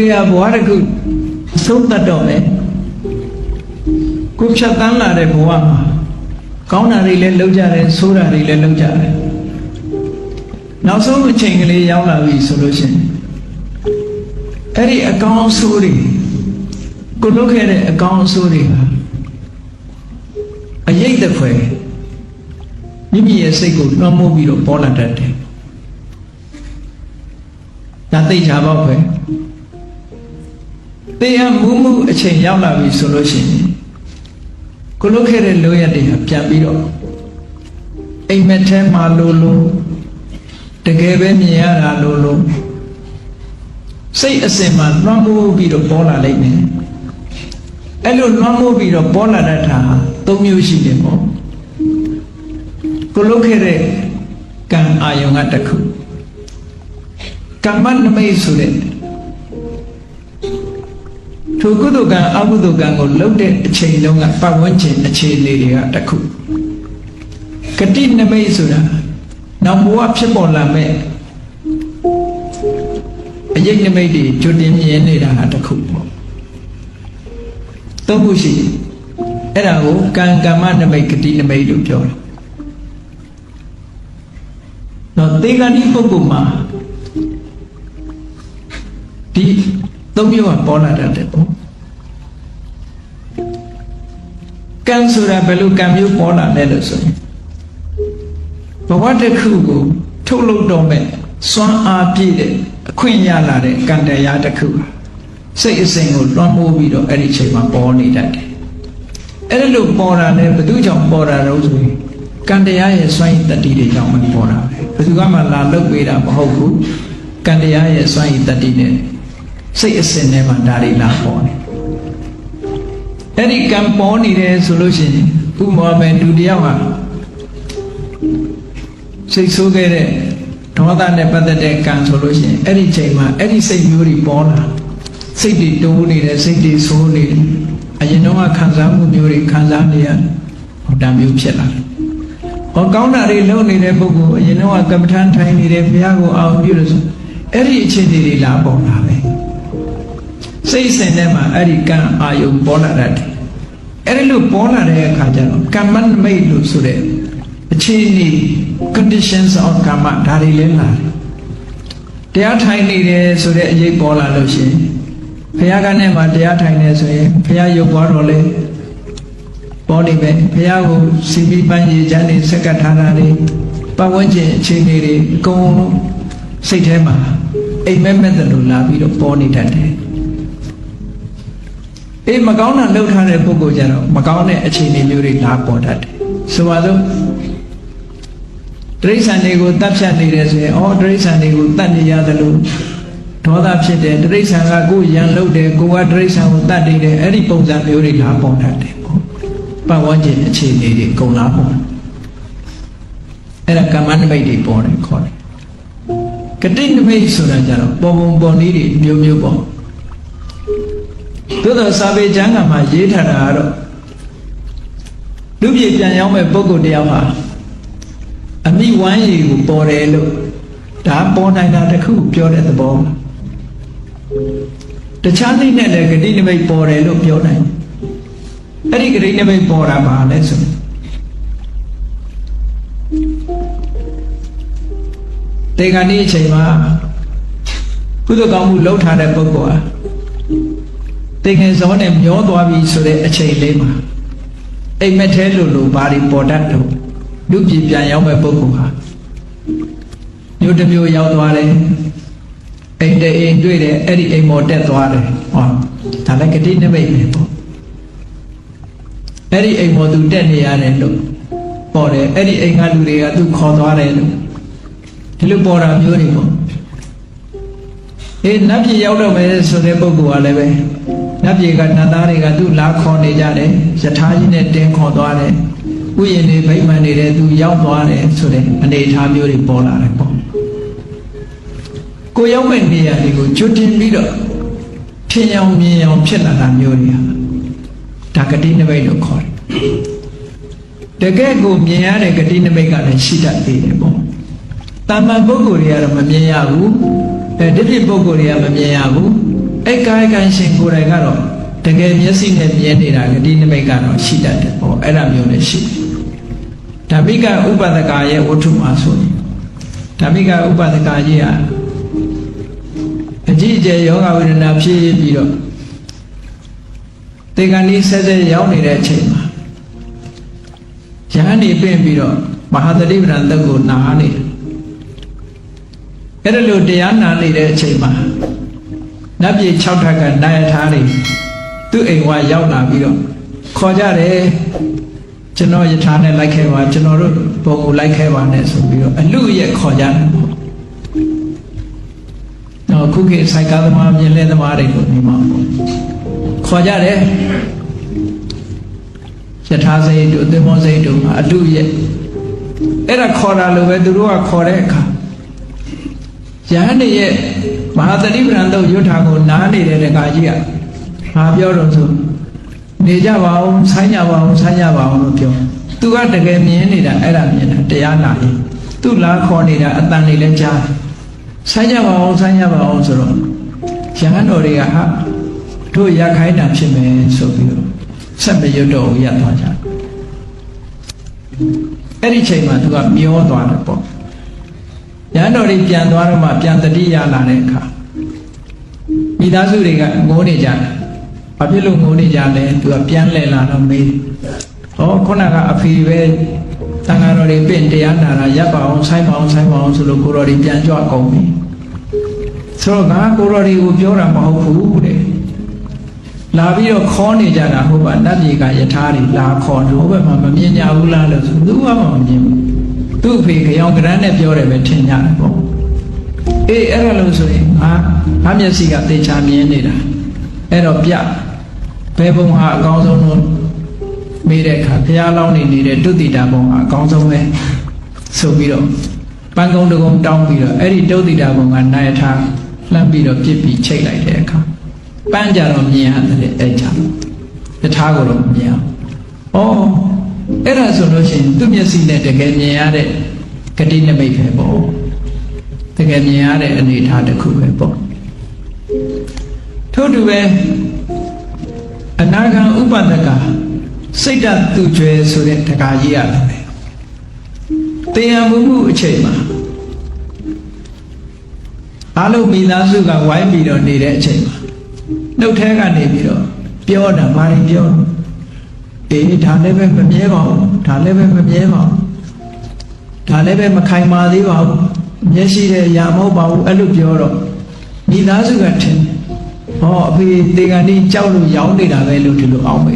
ဒီဟာဘဝတစ်ခုသုံးတတ်တော့မယ်ကိုဖြတ်တန်းလာတဲ့ဘဝမှာကောင်းတာတွေလည်းလုပ်ကြတယ်ဆိုးတာတွေလည်းလုပ်ကြတယ်နောက်ဆုံးအချိန်ကလေးရောက်လာပြီဆိုလို့ရှိရင်အဲ့ဒီအကောင်းအဆိုးတွေကိုလုပ်ခဲ့တဲ့အကောင်းအဆိုးတွေဟာအရေးတစ်ခွဲမိမိရဲ့စိတ်ကိုလွှမ်းမိုးပြီးတော့ပေါ်လာတတ်တယ်ဒါသိချာပေါ့ခွဲ တရားမူးမှုအချိန်ရောက်လာပြီဆိုလို့ရှိရင်ကိုလုတ်ခဲ့တဲ့လောရတွေဟာပြန်ပြီးတော့အိမ်မက်ထဲမှာလို့လို့တကယ်ပဲမြင်ရတာလို့လို့စိတ်အစဉ်မှာလွှမ်းမိုးပြီးတော့ပေါ်လာလိမ့်မယ်အဲ့လိုလွှမ်းမိုးပြီးတော့ပေါ်လာတတ်တာဟာသုံးမျိုးရှိတယ်ပေါ့ကိုလုတ်ခဲ့တဲ့ကံအာယုံကတစ်ခုကမ္မနမိတ်ဆိုတဲ့ ထိုကုသိုလ်ကံအကုသိုလ်ကံကိုလှုပ်တဲ့အချိန်လုံးကပတ်ဝန်းကျင်အခြေအနေတွေကတစ်ခုဂတိနမိတ်ဆိုတာနောက်ဘဝဖြစ်ပေါ်လာမဲ့အရေးနမိတ်တွေကြွတင်မြင်နေတာဟာတစ်ခုပေါ့သုံးခုရှိအဲ့ဒါကိုကံကမ္မနမိတ်ဂတိနမိတ်လို့ပြောတယ်တော့သေဂဏိပုဂ္ဂိုလ်မှာဒီသုံးမျိုးကပေါ်လာတတ်တယ်ပေါ့ ကံဆိုတာဘယ်လိုကံမျိုးပေါ်လာလဲလို့ဆိုရင်ဘဝတစ်ခုကိုထုတ်လုပ်တော့မဲ့စွမ်းအားပြည့်တဲ့အခွင့်ရလာတဲ့ကံတရားတစ်ခုစိတ်အစဉ်ကိုလွှမ်းမိုးပြီးတော့အဲ့ဒီချိန်မှာပေါ်နေတတ်တယ်အဲ့ဒါလို့ပေါ်တာလဲဘယ်သူကြောင့်ပေါ်တာတော့ဆိုရင်ကံတရားရဲ့စွမ်းရည်တတိတွေကြောင့်မပေါ်တာပဲဘယ်သူကမှလာလုတ်ပေးတာမဟုတ်ဘူးကံတရားရဲ့စွမ်းရည်တတိနဲ့စိတ်အစဉ်ထဲမှာဒါတွေလာပေါ်နေ အဲ့ဒီကံပေါ်နေတယ်ဆိုလို့ရှိရင်ဥပမာပဲလူတယောက်ဟာစိတ်ဆိုးခဲ့တဲ့ဒေါသနဲ့ပတ်သက်တဲ့ကံဆိုလို့ရှိရင်အဲ့ဒီချိန်မှာအဲ့ဒီစိတ်မျိုးတွေပေါ်လာစိတ်တွေတိုးနေတယ်စိတ်တွေဆိုးနေတယ်အရင်တော့ခံစားမှုမျိုးတွေခံစားနေရဟောတမျိုးဖြစ်လာတယ်ဟောကောင်းတာတွေလုပ်နေတဲ့ပုဂ္ဂိုလ်အရင်တော့ကမ္မထမ်းထိုင်နေတယ်ဘုရားကိုအောင်ပြုလို့ဆိုအဲ့ဒီအခြေအနေတွေလာပေါ်လာပဲ စိတ်စဉ်ထဲမှာအဲ့ဒီကံအာယုံပေါ်လာတတ်တယ်အဲ့ဒီလိုပေါ်လာတဲ့အခါကျတော့ကမ္မနမိတ်လို့ဆိုတဲ့အခြေအနေ conditions of ကမ္မဒါတွေလည်းလာတယ်တရားထိုင်နေတယ်ဆိုတဲ့အရေးပေါ်လာလို့ရှိရင်ဘုရားကနဲ့မှတရားထိုင်နေဆိုရင်ဘုရားရုပ်သွားတော့လေပေါ်နေပဲဘုရားကိုစီပီပန်းရည်ချမ်းနေစက္ကပ်ထားတာတွေပတ်ဝန်းကျင်အခြေအနေတွေအကုန်လုံးစိတ်ထဲမှာအိမ်မက်မက်တယ်လို့လာပြီးတော့ပေါ်နေတတ်တယ် အေးမကောင်းတာလှုပ်ထားတဲ့ပုဂ္ဂိုလ်ကြတော့မကောင်းတဲ့အခြေအနေမျိုးတွေလာပေါ်တတ်တယ်ဆိုပါစို့တိရစ္ဆာန်တွေကိုတတ်ဖြတ်နေတယ်ဆိုရင်ဩတိရစ္ဆာန်တွေကိုတတ်နေရတယ်လို့ဒေါသဖြစ်တယ်တိရစ္ဆာန်ကကိုယ်ရန်လုပ်တယ်ကိုယ်ကတိရစ္ဆာန်ကိုတတ်နေတယ်အဲ့ဒီပုံစံမျိုးတွေလာပေါ်တတ်တယ်ပေါ့ပတ်ဝန်းကျင်အခြေအနေတွေအကုန်လာပေါ်အဲ့ဒါကမ္မနမိတ်တွေပေါ်တယ်ခေါ်တယ်ကတိနမိတ်ဆိုတာကြတော့ပုံပုံပေါ်နည်းတွေမျိုးမျိုးပေါ့ သို့သောစာပေကျမ်းကမှာရေးထားတာကတော့လူပြည်ပြန်ရောက်မဲ့ပုဂ္ဂိုလ်တယောက်ဟာအမိဝမ်းရည်ကိုပေါ်တယ်လို့ဒါပေါ်နိုင်တာတခုပြောတဲ့သဘောတခြားသိနဲ့လည်းဂတိနမိတ်ပေါ်တယ်လို့ပြောနိုင်အဲ့ဒီဂတိနမိတ်ပေါ်တာပါလဲဆိုတေဂဏီအချိန်မှာကုသကောင်းမှုလှုပ်ထားတဲ့ပုဂ္ဂိုလ်ဟာ တေခင်စောနဲ့မျောသွားပြီဆိုတဲ့အချိန်လေးမှာအိမ်မက်သေးလို့လို့ဘာတွေပေါ်တတ်လို့လူပြည်ပြန်ရောက်မဲ့ပုဂ္ဂိုလ်ဟာမြို့တစ်မြို့ရောက်သွားတယ်အိမ်တအိမ်တွေ့တယ်အဲ့ဒီအိမ်ပေါ်တက်သွားတယ်ဟောဒါလည်းဂတိနမိတ်ပဲပေါ့အဲ့ဒီအိမ်ပေါ်သူတက်နေရတယ်လို့ပေါ်တယ်အဲ့ဒီအိမ်ကလူတွေကသူခေါ်သွားတယ်လို့ဒီလိုပေါ်တာမျိုးတွေပေါ့အေးနတ်ပြည်ရောက်တော့မယ်ဆိုတဲ့ပုဂ္ဂိုလ်ကလည်းပဲ နတ်ပြည်ကနတ်သားတွေကသူ့လာခေါ်နေကြတယ်ယထာကြီးနဲ့တင်းခေါ်သွားတယ်ဥယျာဉ်တွေဗိမာန်နေတဲ့သူရောက်သွားတယ်ဆိုတဲ့အနေအထားမျိုးတွေပေါ်လာတယ်ပေါ့ကိုရောက်မဲ့နေရာတွေကိုကျွတ်တင်ပြီးတော့ထင်အောင်မြင်အောင်ဖြစ်လာတာမျိုးတွေဟာဒါဂတိနမိတ်လို့ခေါ်တယ်တကယ်ကိုမြင်ရတဲ့ဂတိနမိတ်ကလည်းရှိတတ်သေးတယ်ပေါ့တာမန်ပုဂ္ဂိုလ်တွေကတော့မမြင်ရဘူးအဲဒီဖြစ်ပုဂ္ဂိုလ်တွေကမမြင်ရဘူး အဲ့ကာယကံရှင်ကိုယ်တိုင်ကတော့တကယ်မျက်စိနဲ့မြင်နေတာဂတိနမိတ်ကတော့ရှိတတ်တယ်ပေါ့အဲ့ဒါမျိုးလည်းရှိတယ်ဓမ္မိကဥပဒကရဲ့ဝတ္ထုမှာဆိုရင်ဓမ္မိကဥပဒကကြီးကအကြည့်အကျယ်ယောဂဝေဒနာဖြစ်ပြီးတော့တေကံဒီဆက်ဆက်ရောက်နေတဲ့အချိန်မှာယဟန်နေပြင်ပြီးတော့မဟာသတိပ္ပံသုတ်ကိုနားနေတယ်အဲ့ဒါလို့တရားနာနေတဲ့အချိန်မှာ နတ်ပြည်6ထပ်ကနိုင်ထားနေသူ့အိမ်ဝရောက်လာပြီးတော့ခေါ်ကြတယ်ကျွန်တော်ယထာနဲ့လိုက်ခဲ့ပါကျွန်တော်တို့ဘုံကိုလိုက်ခဲ့ပါနဲ့ဆိုပြီးတော့အလူရဲ့ခေါ်ကြတယ်ပေါ့တော့ခုခေတ်စိုက်ကားသမားမြင်လဲသမားတွေလို့နေမှာပေါ့ခေါ်ကြတယ်ယထာစိတ်တို့သင်္ဘောစိတ်တို့မှာအလူရဲ့အဲ့ဒါခေါ်တာလို့ပဲသူတို့ကခေါ်တဲ့အခါယဟန်နေရဲ့ မဟာတတိပ္ပံတော့ရွတ်ထာကိုနားနေတဲ့တကာကြီးကဘာပြောတော့ဆိုနေကြပါဦးဆိုင်းကြပါဦးဆိုင်းကြပါဦးလို့ပြောသူကတကယ်မြင်နေတာအဲ့ဒါမြင်တာတရားနာရင်သူလာခေါ်နေတာအတန်လေးလည်းကြားဆိုင်းကြပါဦးဆိုင်းကြပါဦးဆိုတော့ရဟန်းတော်တွေကဟာတို့ရခိုင်းတာဖြစ်မယ်ဆိုပြီးတော့ဆက်မရွတ်တော့ဘူးရသွားကြအဲ့ဒီချိန်မှာသူကမျောသွားတယ်ပေါ့ ရဟန်းတော်တွေပြန်သွားတော့မှပြန်တတိယလာတဲ့အခါမိသားစုတွေကငိုးနေကြတယ်။ဘာဖြစ်လို့ငိုးနေကြလဲသူကပြန်လဲလာတော့မေးတယ်။ဟောခုနကအဖေပဲတန်ဃာတော်တွေပြင်တရားနာတာရပ်ပါအောင်ဆိုင်ပါအောင်ဆိုင်ပါအောင်ဆိုလို့ကိုတော်တွေပြန်ကြွကုန်ပြီ။ဆိုတော့ငါကိုတော်တွေကိုပြောတာမဟုတ်ဘူးတဲ့။လာပြီးတော့ခေါ်နေကြတာဟုတ်ပါနတ်ပြည်ကယထာတွေလာခေါ်တော့ဘယ်မှာမမြင်ကြဘူးလားလို့ဆိုသူကမှမမြင်ဘူး။ သူ့အဖေကြောင်ကရန်းနဲ့ပြောတယ်ပဲထင်ကြတယ်ပေါ့အေးအဲ့ဒါလို့ဆိုရင်ငါငါမျက်စိကသေချာမြင်နေတာအဲ့တော့ပြဘယ်ဘုံဟာအကောင်းဆုံးလို့မေးတဲ့အခါဘုရားလောင်းနေနေတဲ့တုတိတာဘုံဟာအကောင်းဆုံးပဲဆိုပြီးတော့ပန်းကုန်းတကုန်းတောင်းပြီးတော့အဲ့ဒီတုတိတာဘုံကနိုင်ထားလှမ်းပြီးတော့ပြစ်ပြီးချိတ်လိုက်တဲ့အခါပန်းကြတော့မြင်ရတယ်အဲ့ကြတထားကိုတော့မမြင်အောင်ဩ အဲ့ဒါဆိုလို့ရှိရင်သူ့မျက်စိနဲ့တကယ်မြင်ရတဲ့ဂတိနမိတ်ပဲပေါ့တကယ်မြင်ရတဲ့အနေအထားတစ်ခုပဲပေါ့ထို့တူပဲအနာဂံဥပဒကစိတ်တသူကျွဲဆိုတဲ့တကာကြီးရတယ်ပဲတရားမှုမှုအချိန်မှာအလုံးမိသားစုကဝိုင်းပြီးတော့နေတဲ့အချိန်မှာနှုတ်ထဲကနေပြီးတော့ပြောတာဘာတွေပြော အေးဒါလည်းပဲမမြဲပါဘူးဒါလည်းပဲမမြဲပါဘူးဒါလည်းပဲမခိုင်မာသေးပါဘူးမျက်ရှိတဲ့ရာမဟုတ်ပါဘူးအဲ့လိုပြောတော့မိသားစုကထင်ဟောအဖေတေကန်ဒီကြောက်လို့ရောင်းနေတာပဲလို့ဒီလိုအောင်ပဲ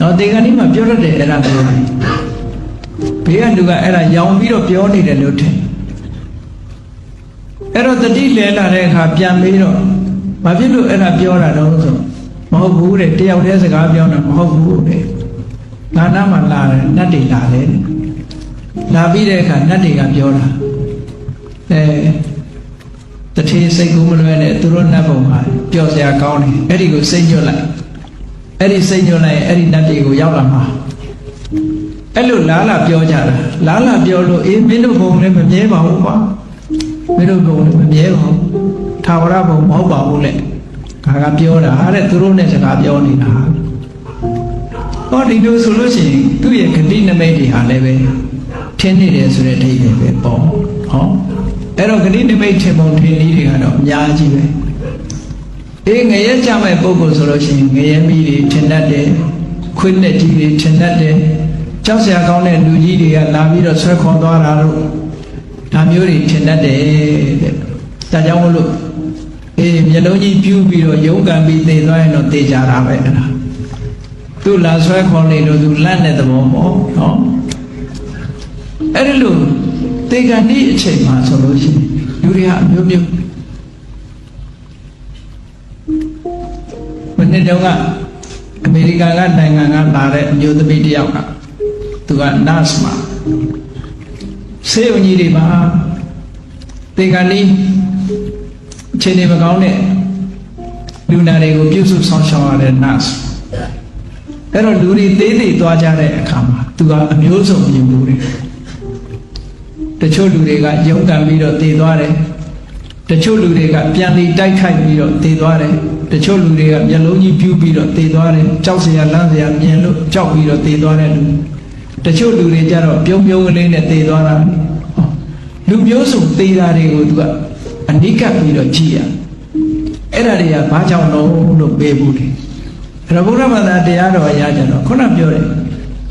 နော်တေကန်ဒီမှာပြောတတ်တယ်အဲ့ဒါပြောတယ်ဘေးကလူကအဲ့ဒါရောင်းပြီးတော့ပြောနေတယ်လို့ထင်အဲ့တော့တတိလဲလာတဲ့အခါပြန်ပြီးတော့ဘာဖြစ်လို့အဲ့ဒါပြောတာတော့ဆို မဟုတ်ဘူးတဲ့တယောက်တည်းစကားပြောတာမဟုတ်ဘူးတဲ့ငါနာမှာလာတယ်နတ်တွေလာတယ်တဲ့လာပြီးတဲ့အခါနတ်တွေကပြောတာအဲတထေစိတ်ကူးမလွဲနဲ့သူတို့နတ်ဘုံမှာပျော်စရာကောင်းတယ်အဲ့ဒီကိုစိတ်ညွတ်လိုက်အဲ့ဒီစိတ်ညွတ်လိုက်အဲ့ဒီနတ်တွေကိုရောက်လာမှာအဲ့လိုလားလာပြောကြတာလားလာပြောလို့အေးမင်းတို့ဘုံလည်းမမြဲပါဘူးကွာမင်းတို့ဘုံလည်းမမြဲပါဘူးထာဝရဘုံမဟုတ်ပါဘူးလေ ခါကပြောတာတဲ့သူတို့နဲ့စကားပြောနေတာဟောဒီလိုဆိုလို့ရှိရင်သူ့ရဲ့ဂတိနမိတ်တွေဟာလည်းပဲထင်းနေတယ်ဆိုတဲ့အဓိပ္ပာယ်ပဲပေါ့ဟောအဲ့တော့ဂတိနမိတ်ထင်ပုံထင်နည်းတွေကတော့အများကြီးပဲအေးငရဲကြမဲ့ပုံကိုဆိုလို့ရှိရင်ငရဲမီးတွေထင်တတ်တယ်ခွင်းနဲ့ကြီးတွေထင်တတ်တယ်ကြောက်စရာကောင်းတဲ့လူကြီးတွေကလာပြီးတော့ဆွဲခေါ်သွားတာလို့ဒါမျိုးတွေထင်တတ်တယ်တဲ့ဒါကြောင့်မလို့ အေးမျက်လုံးကြီးပြူးပြီးတော့ယုံကံပြီးသိသွားရင်တော့သိကြတာပဲအဲ့ဒါသူ့လာဆွဲခေါ်နေလို့သူလန့်တဲ့သဘောပေါ့နော်အဲ့ဒီလိုတေကဏီအချိန်မှာဆိုလို့ရှိရင်လူတွေကအမျိုးမျိုးမနေ့တုန်းကအမေရိကန်ကနိုင်ငံကလာတဲ့အမျိုးသမီးတစ်ယောက်ကသူက nurse မှာဆေးရုံကြီးတွေမှာတေကဏီ အချိန်တွေမကောင်းတဲ့လူနာတွေကိုပြုစုဆောင်ရှောက်ရတဲ့ nurse အဲ့တော့လူတွေသေးသေးသွားကြတဲ့အခါမှာသူကအမျိုးစုံမြင်မှုတွေတချို့လူတွေကယုံကံပြီးတော့တည်သွားတယ်တချို့လူတွေကပြန်ပြီးတိုက်ခိုက်ပြီးတော့တည်သွားတယ်တချို့လူတွေကမျက်လုံးကြီးပြူးပြီးတော့တည်သွားတယ်ကြောက်စရာလန့်စရာမြင်လို့ကြောက်ပြီးတော့တည်သွားတဲ့လူတချို့လူတွေကြတော့ပြုံးပြုံးကလေးနဲ့တည်သွားတာဟောလူမျိုးစုံတည်တာတွေကိုသူက အနိကပ်ပြီးတော့ကြည့်ရအဲ့ဒါတွေကဘာကြောင့်လို့လို့ပေးဘူးတယ်အဲ့တော့ဘုရားဘာသာတရားတော်ရကြတော့ခုနပြောတယ်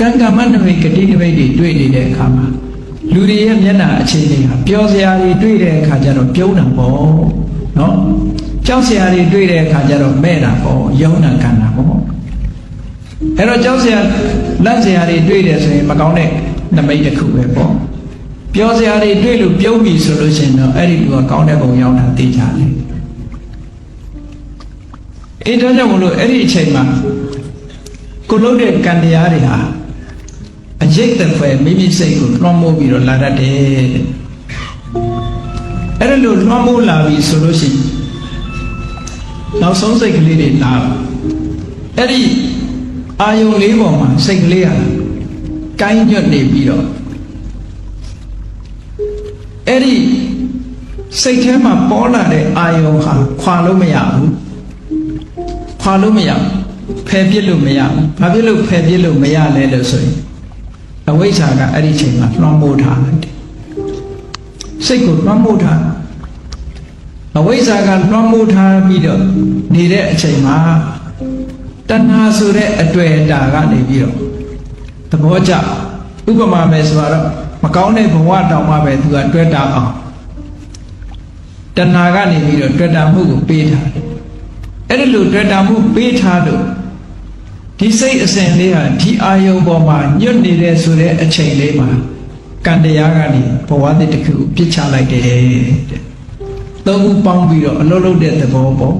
ကံကမ္မနမိတ်ဂတိနမိတ်တွေတွေ့နေတဲ့အခါမှာလူတွေရဲ့မျက်နှာအခြေအနေဟာပျော်စရာတွေတွေ့တဲ့အခါကျတော့ပြုံးတာပေါ့နော်ကြောက်စရာတွေတွေ့တဲ့အခါကျတော့မဲ့တာပေါ့ယုံနာခံတာပေါ့အဲ့တော့ကြောက်စရာလက်စရာတွေတွေ့တယ်ဆိုရင်မကောင်းတဲ့နမိတ်တစ်ခုပဲပေါ့ ပျော်စရာတွေတွေ့လို့ပြုံးပြီဆိုလို့ရှိရင်တော့အဲ့ဒီလူကကောင်းတဲ့ပုံရောက်တာသိကြတယ်အဲ့ဒါကြောင့်မလို့အဲ့ဒီအချိန်မှာကိုလုပ်တဲ့ကံတရားတွေဟာအရေးတဖွယ်မိမိစိတ်ကိုလွှမ်းမိုးပြီးတော့လာတတ်တယ်တဲ့အဲ့ဒါလို့လွှမ်းမိုးလာပြီဆိုလို့ရှိရင်နောက်ဆုံးစိတ်ကလေးတွေလာအဲ့ဒီအာယုံလေးပေါ်မှာစိတ်ကလေးဟာကိုင်းညွတ်နေပြီးတော့ အဲ့ဒီစိတ်ထဲမှာပေါ်လာတဲ့အာယုံဟာခွာလို့မရဘူးခွာလို့မရဘူးဖယ်ပြစ်လို့မရဘူးဘာဖြစ်လို့ဖယ်ပြစ်လို့မရလဲလို့ဆိုရင်အဝိဇ္ဇာကအဲ့ဒီချိန်မှာလွှမ်းမိုးထားတယ်စိတ်ကိုလွှမ်းမိုးထားအဝိဇ္ဇာကလွှမ်းမိုးထားပြီးတော့နေတဲ့အချိန်မှာတဏှာဆိုတဲ့အတွေ့အတာကနေပြီးတော့သဘောကျဥပမာပဲဆိုတော့ မကောင်းတဲ့ဘဝတောင်မှပဲသူကတွေ့တာအောင်တဏှာကနေပြီးတော့တွေ့တာမှုကိုပေးထားတယ်အဲ့ဒီလိုတွေ့တာမှုပေးထားလို့ဒီစိတ်အစဉ်လေးဟာဒီအာယုံပေါ်မှာညွတ်နေတဲ့ဆိုတဲ့အချိန်လေးမှာကံတရားကနေဘဝတစ်တစ်ခုပြစ်ချလိုက်တယ်တဲ့သုံးခုပေါင်းပြီးတော့အလုံးလုံးတဲ့သဘောပေါ့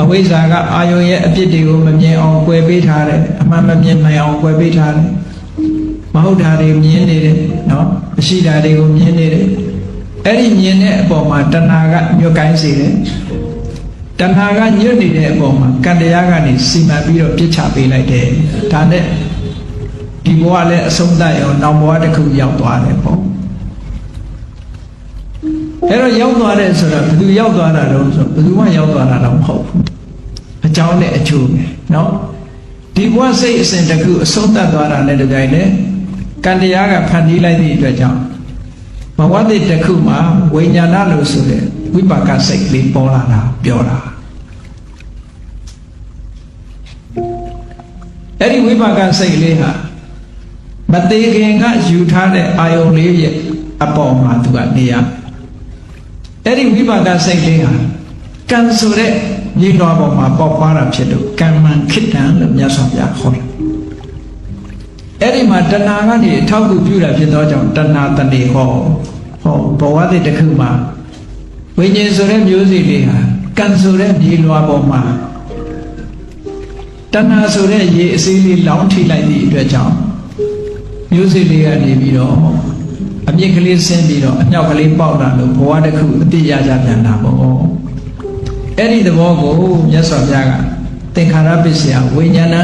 အဝိဇ္ဇာကအာယုံရဲ့အပြစ်တွေကိုမမြင်အောင်꿰ပေးထားတယ်အမှန်မမြင်နိုင်အောင်꿰ပေးထားတယ် မဟုတ်တာတွေမြင်နေတယ်နော်မရှိတာတွေကိုမြင်နေတယ်အဲ့ဒီမြင်တဲ့အပေါ်မှာတဏှာကညွတ်ကိုင်းစေတယ်တဏှာကညွတ်နေတဲ့အပေါ်မှာကံတရားကနေစီမံပြီးတော့ပြစ်ချပေးလိုက်တယ်ဒါနဲ့ဒီဘဝလည်းအဆုံးသတ်ရောနောက်ဘဝတစ်ခုရောက်သွားတယ်ပေါ့အဲ့တော့ရောက်သွားတယ်ဆိုတော့ဘယ်သူရောက်သွားတာတော့ဆိုဘယ်သူမှရောက်သွားတာတော့မဟုတ်ဘူးအကြောင်းနဲ့အကျိုးပဲเนาะဒီဘဝစိတ်အစဉ်တစ်ခုအဆုံးသတ်သွားတာနဲ့တကြိုင်နဲ့ ကံတရားကဖန်တီးလိုက်သည့်အတွက်ကြောင့်ဘဝတည်တစ်ခုမှာဝိညာဏလို့ဆိုတဲ့ဝိပါကစိတ်ကလေးပေါ်လာတာပြောတာအဲ့ဒီဝိပါကစိတ်လေးဟာမသေးခင်ကယူထားတဲ့အာယုံလေးရဲ့အပေါ်မှာသူကနေရအဲ့ဒီဝိပါကစိတ်လေးဟာကံဆိုတဲ့မြေတော်ပေါ်မှာပေါက်ပွားတာဖြစ်လို့ကံမှန်ခိတ္တံလို့မြတ်စွာဘုရားခေါ်တယ် အဲ့ဒီမှာတဏှာကနေအထောက်အကူပြုတာဖြစ်သောကြောင့်တဏှာတဏှေဟောဟောဘဝတည်းတစ်ခုမှာဝိညာဉ်ဆိုတဲ့မျိုးစိလေးဟာကံဆိုတဲ့မြေလွာပေါ်မှာတဏှာဆိုတဲ့ရေအစည်းလေးလောင်းထိလိုက်သည့်အတွက်ကြောင့်မျိုးစိလေးကနေပြီးတော့အမြင့်ကလေးဆင်းပြီးတော့အမြောက်ကလေးပေါက်လာလို့ဘဝတစ်ခုအတိရကြပြန်တာပေါ့အဲ့ဒီသဘောကိုမြတ်စွာဘုရားကသင်္ခါရပစ္စယဝိညာဏ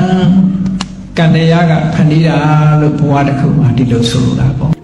ကံတရားကဖန်တီးတာလို့ဘဝတစ်ခုမှာဒီလိုဆိုလိုတာပေါ့